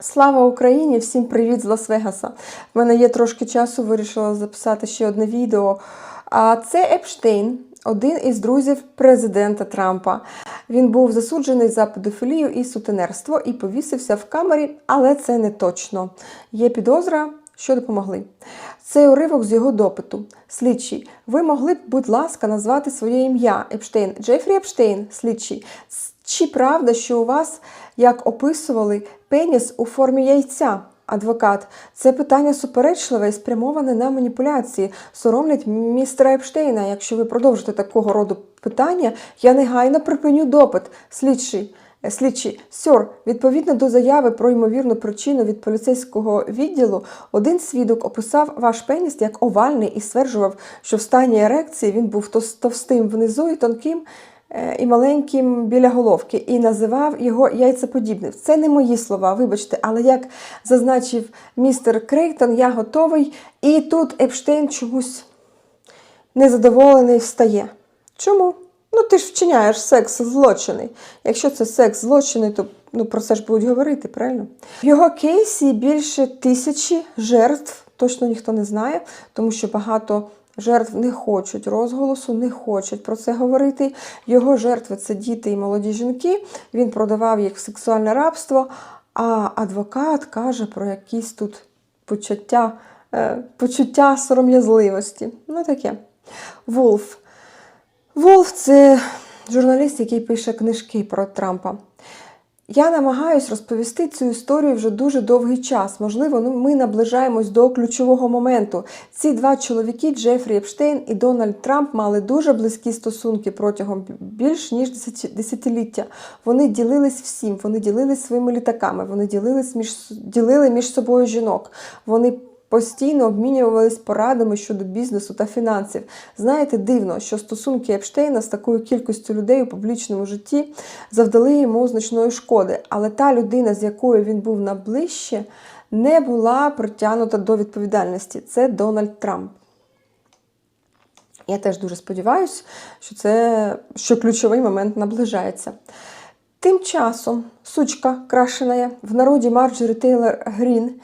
Слава Україні! Всім привіт з Лас-Вегаса. В мене є трошки часу, вирішила записати ще одне відео. А це Епштейн, один із друзів президента Трампа. Він був засуджений за педофілію і сутенерство і повісився в камері, але це не точно. Є підозра, що допомогли. Це уривок з його допиту. Слідчий, ви могли б, будь ласка, назвати своє ім'я Епштейн. Джефрі Епштейн, слідчий. Чи правда, що у вас, як описували, пеніс у формі яйця? Адвокат, це питання суперечливе і спрямоване на маніпуляції. Соромлять містера Епштейна. Якщо ви продовжите такого роду питання, я негайно припиню допит. Слідчий. Е, Слідчий, сьор, відповідно до заяви про ймовірну причину від поліцейського відділу, один свідок описав ваш пеніс як овальний і стверджував, що в стані ерекції він був товстим внизу і тонким і маленьким біля головки, і називав його яйцеподібним. Це не мої слова, вибачте, але як зазначив містер Крейтон, я готовий. І тут Епштейн чомусь незадоволений встає. Чому? Ну, ти ж вчиняєш секс злочини. Якщо це секс злочини, то ну, про це ж будуть говорити, правильно? В його кейсі більше тисячі жертв, точно ніхто не знає, тому що багато жертв не хочуть розголосу, не хочуть про це говорити. Його жертви це діти і молоді жінки. Він продавав їх в сексуальне рабство, а адвокат каже про якісь тут почуття, е, почуття сором'язливості. Ну таке. Вулф. Волф це журналіст, який пише книжки про Трампа. Я намагаюсь розповісти цю історію вже дуже довгий час. Можливо, ну, ми наближаємось до ключового моменту. Ці два чоловіки, Джефрі Епштейн і Дональд Трамп, мали дуже близькі стосунки протягом більш ніж десятиліття. Вони ділились всім, вони ділились своїми літаками, вони ділились між, ділили між собою жінок. Вони постійно обмінювались порадами щодо бізнесу та фінансів. Знаєте, дивно, що стосунки Епштейна з такою кількістю людей у публічному житті завдали йому значної шкоди, але та людина, з якою він був наближче, не була притягнута до відповідальності. Це Дональд Трамп. Я теж дуже сподіваюся, що це що ключовий момент наближається. Тим часом сучка крашеная в народі Марджорі Тейлор Грін.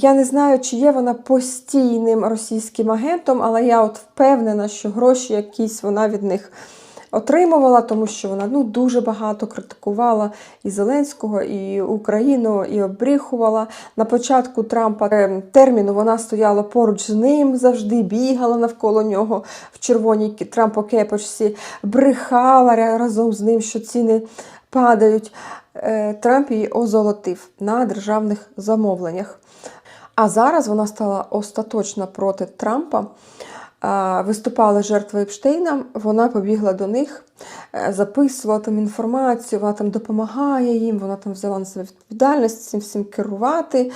Я не знаю, чи є вона постійним російським агентом, але я от впевнена, що гроші якісь вона від них отримувала, тому що вона ну, дуже багато критикувала і Зеленського, і Україну, і обріхувала. На початку Трампа е, терміну вона стояла поруч з ним завжди, бігала навколо нього в червоній Трампо-кепочці, брехала разом з ним, що ціни падають. Е, Трамп її озолотив на державних замовленнях. А зараз вона стала остаточно проти Трампа. Виступали жертви Епштейна, вона побігла до них, е, записувала там інформацію, вона там допомагає їм, вона там взяла на себе відповідальність цим всім керувати.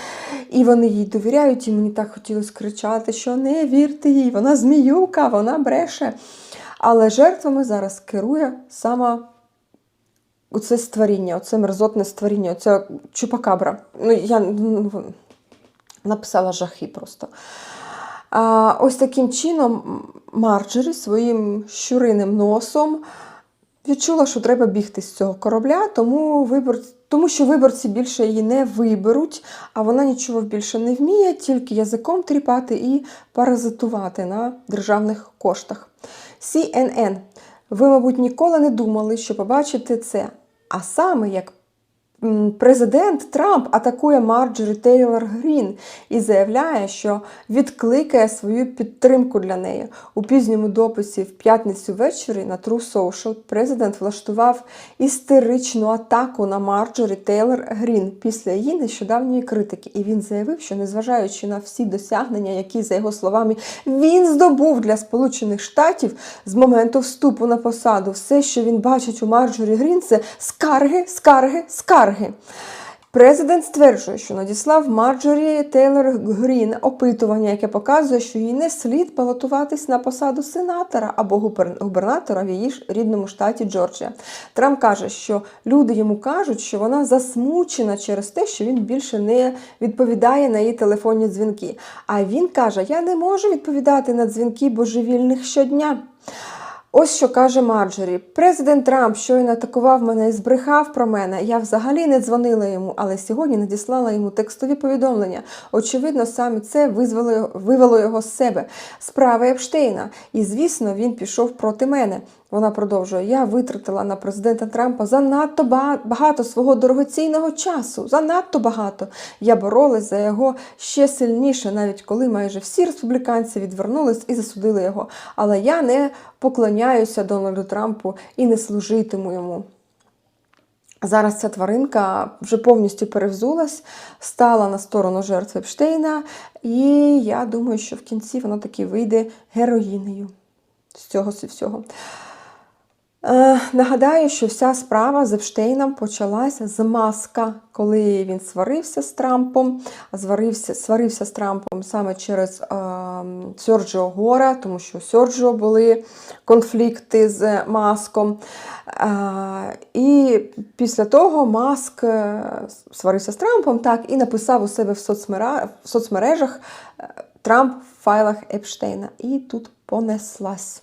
І вони їй довіряють, і мені так хотілося кричати, що не вірте їй, вона зміюка, вона бреше. Але жертвами зараз керує сама оце створіння, оце мерзотне створіння, оце чупакабра. Ну, я ну, написала жахи просто. А, ось таким чином Марджері своїм щуриним носом відчула, що треба бігти з цього корабля, тому, вибор... тому що виборці більше її не виберуть, а вона нічого більше не вміє, тільки язиком тріпати і паразитувати на державних коштах. CNN. Ви, мабуть, ніколи не думали, що побачите це. А саме як президент Трамп атакує Марджорі Тейлор Грін і заявляє, що відкликає свою підтримку для неї. У пізньому дописі в п'ятницю ввечері на True Social президент влаштував істеричну атаку на Марджорі Тейлор Грін після її нещодавньої критики. І він заявив, що незважаючи на всі досягнення, які, за його словами, він здобув для Сполучених Штатів з моменту вступу на посаду, все, що він бачить у Марджорі Грін, це скарги, скарги, скарги. Президент стверджує, що надіслав Марджорі Тейлор Грін опитування, яке показує, що їй не слід балотуватись на посаду сенатора або губернатора в її ж рідному штаті Джорджія. Трамп каже, що люди йому кажуть, що вона засмучена через те, що він більше не відповідає на її телефонні дзвінки. А він каже: Я не можу відповідати на дзвінки божевільних щодня. Ось що каже Марджорі. Президент Трамп щойно атакував мене і збрехав про мене. Я взагалі не дзвонила йому, але сьогодні надіслала йому текстові повідомлення. Очевидно, саме це визвало, вивело його з себе. Справи Епштейна. І, звісно, він пішов проти мене. Вона продовжує: Я витратила на президента Трампа занадто багато свого дорогоцінного часу. Занадто багато. Я боролась за його ще сильніше, навіть коли майже всі республіканці відвернулись і засудили його. Але я не поклоняюся Дональду Трампу і не служитиму йому. Зараз ця тваринка вже повністю перевзулась, стала на сторону жертви Епштейна, і я думаю, що в кінці вона таки вийде героїнею з цього всього. Е, нагадаю, що вся справа з Епштейном почалася з маска, коли він сварився з Трампом, зварився, сварився з Трампом саме через е, Сьорджіо Гора, тому що у Сьорджіо були конфлікти з маском. Е, і після того Маск е, сварився з Трампом так, і написав у себе в, соцмера... в соцмережах е, Трамп в файлах Епштейна. І тут понеслась.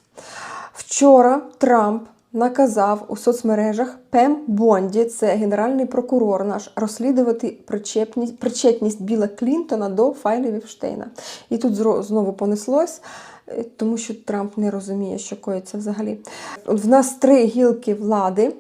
Вчора Трамп наказав у соцмережах Пем Бонді, це генеральний прокурор наш, розслідувати причетність, причетність Біла Клінтона до файлів Епштейна. І тут знову понеслось. е, Тому що Трамп не розуміє, що коїться взагалі. В нас три гілки влади,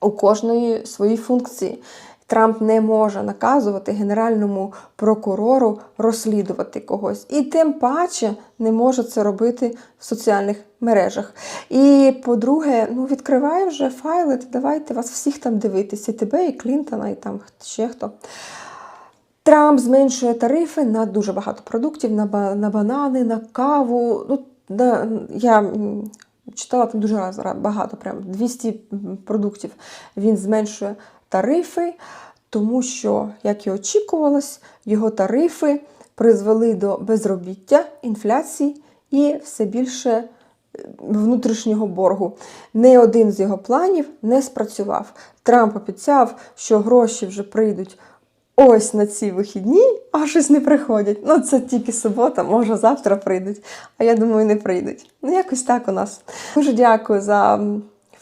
у кожної свої функції. Трамп не може наказувати генеральному прокурору розслідувати когось. І тим паче не може це робити в соціальних мережах. І по-друге, ну відкривай вже файли, та давайте вас всіх там дивитися, і тебе, і Клінтона, і там ще хто. Трамп зменшує тарифи на дуже багато продуктів, на, на банани, на каву. Ну, на, я читала там дуже раз, багато, прям 200 продуктів. Він зменшує тарифи, тому що, як і очікувалось, його тарифи призвели до безробіття, інфляції і все більше е, внутрішнього боргу. Не один з його планів не спрацював. Трамп обіцяв, що гроші вже прийдуть ось на ці вихідні, а щось не приходять. Ну, це тільки субота, може завтра прийдуть. А я думаю, не прийдуть. Ну, якось так у нас. Дуже дякую за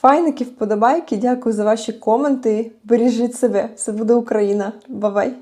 файники, вподобайки. Дякую за ваші коменти. Бережіть себе. Все буде Україна. Бабай!